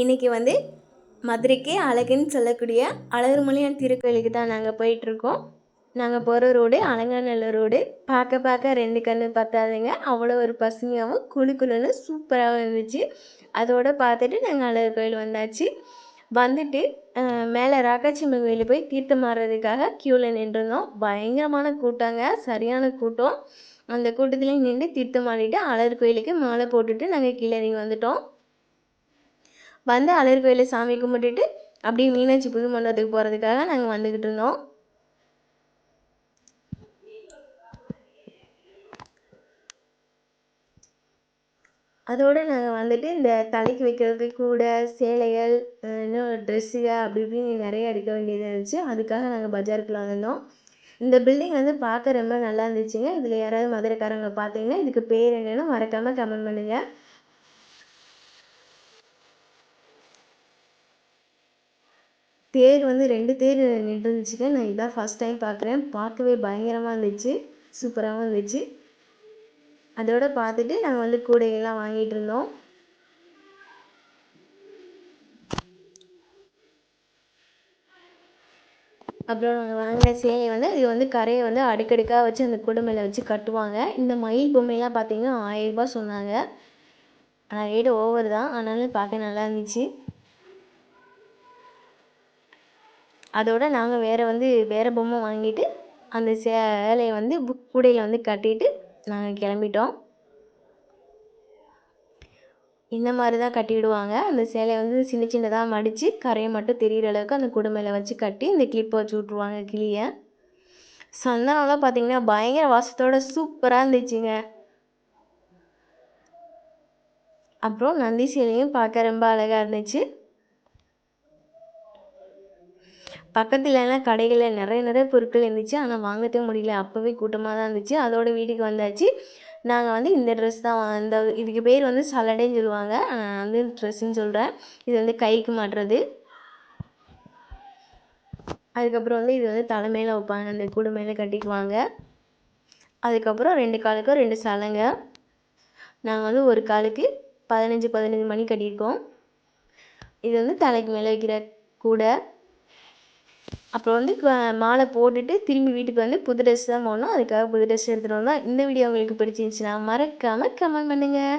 இன்றைக்கி வந்து மதுரைக்கே அழகுன்னு சொல்லக்கூடிய அழகுமலையான் திருக்கோயிலுக்கு தான் நாங்கள் போயிட்டுருக்கோம். நாங்கள் போகிற ரோடு அலங்காநல்லூர் ரோடு. பார்க்க பார்க்க ரெண்டு கண்ணு பத்தாதுங்க. அவ்வளோ ஒரு பசுமையாகவும் குளு குழுன்னு சூப்பராகவும் இருந்துச்சு. அதோடு பார்த்துட்டு நாங்கள் அழகர் கோயில் வந்தாச்சு. வந்துட்டு மேலே ராக்காச்சிம்மன் கோயிலுக்கு போய் தீர்த்தம் மாறுறதுக்காக க்யூவில் நின்றுருந்தோம். பயங்கரமான கூட்டங்க. சரியான கூட்டம். அந்த கூட்டத்துலேயும் நின்று தீர்த்தம் மாறிட்டு அழகர் கோயிலுக்கு மாலை போட்டுட்டு நாங்கள் கீழே இறங்கி வந்துட்டோம். வந்து அழகர் கோயிலில் சாமி கும்பிட்டுட்டு அப்படியே மீனாட்சி புது மண்டபத்துக்கு போகிறதுக்காக நாங்கள் வந்துக்கிட்டு இருந்தோம். அதோடு நாங்கள் வந்துட்டு இந்த தலைக்கு வைக்கிறதுக்கு கூட சேலைகள் இன்னும் ட்ரெஸ்ஸுக அப்படி இப்படின்னு நிறைய எடுக்க வேண்டியது இருந்துச்சு. அதுக்காக நாங்கள் பஜாருக்குள்ள வந்திருந்தோம். இந்த பில்டிங் வந்து பார்க்க ரொம்ப நல்லா இருந்துச்சுங்க. இதில் யாராவது மதுரைக்காரங்க பார்த்தீங்கன்னா இதுக்கு பேர் என்னென்னு மறக்காமல் கமெண்ட் பண்ணுங்கள் தேர் வந்து ரெண்டு தேர் நின்றுருந்துச்சுங்க. நான் இதான் ஃபஸ்ட் டைம் பார்க்குறேன் பார்க்கவே பயங்கரமாக இருந்துச்சு. சூப்பராகவும் இருந்துச்சு. அதோட பார்த்துட்டு நாங்கள் வந்து கூடையெல்லாம் வாங்கிட்டு இருந்தோம். அப்புறம் நாங்கள் வாங்கின சேலை வந்து இது வந்து கரையை வந்து அடுக்கடுக்காக வச்சு அந்த கூடை மேலே வச்சு கட்டுவாங்க. இந்த மயில் பொம்மையெல்லாம் பார்த்தீங்கன்னா ஆயிரரூபா சொன்னாங்க. ஆனால் ரேட்டு ஓவர் தான். ஆனாலும் பார்க்க நல்லா இருந்துச்சு. அதோட நாங்கள் வேறு வந்து வேறு பொம்மை வாங்கிட்டு அந்த சேலையை வந்து புக் கூடையில் வந்து கட்டிட்டு நாங்கள் கிளம்பிட்டோம். இந்த மாதிரி தான் கட்டிவிடுவாங்க அந்த சேலையை வந்து சின்ன சின்னதாக மடித்து கரையை மட்டும் தெரிகிற அளவுக்கு அந்த கூடை மேலே வச்சு கட்டி இந்த கிளிப்பை வச்சு விட்ருவாங்க கிளியை. சந்தனம்லாம் பார்த்தீங்கன்னா பயங்கர வாசத்தோட சூப்பராக இருந்துச்சுங்க. அப்புறம் நந்தி சேலையும் பார்க்க ரொம்ப அழகாக இருந்துச்சு. பக்கத்துலலாம் கடைகளில் நிறைய நிறைய பொருட்கள் இருந்துச்சு. ஆனால் வாங்கவே முடியல. அப்போவே கூட்டமாக தான் இருந்துச்சு. அதோட வீட்டுக்கு வந்தாச்சு. நாங்கள் வந்து இந்த ட்ரெஸ் தான் இந்த இதுக்கு பேர் வந்து சல்லடைன்னு சொல்லுவாங்க. நான் வந்து ட்ரெஸ்ஸுன்னு சொல்கிறேன் இது வந்து கைக்கு மாட்டுறது. அதுக்கப்புறம் வந்து இது வந்து தலை மேலே வைப்பாங்க. அந்த கூடை மேலே கட்டிக்குவாங்க. அதுக்கப்புறம் ரெண்டு காலுக்கும் ரெண்டு சலங்க. நாங்கள் வந்து ஒரு காலுக்கு பதினஞ்சு பதினஞ்சு மணி கட்டியிருக்கோம். இது வந்து தலைக்கு மேலே வைக்கிற கூடை. அப்புறம் வந்து மாலை போட்டுட்டு திரும்பி வீட்டுக்கு வந்து புது ட்ரெஸ் தான் போடணும். அதுக்காக புது ட்ரெஸ் எடுத்துகிட்டு வந்தோம் இந்த வீடியோ உங்களுக்கு பிடிச்சிருந்துச்சின்னா மறக்காமல் கமெண்ட் பண்ணுங்கள்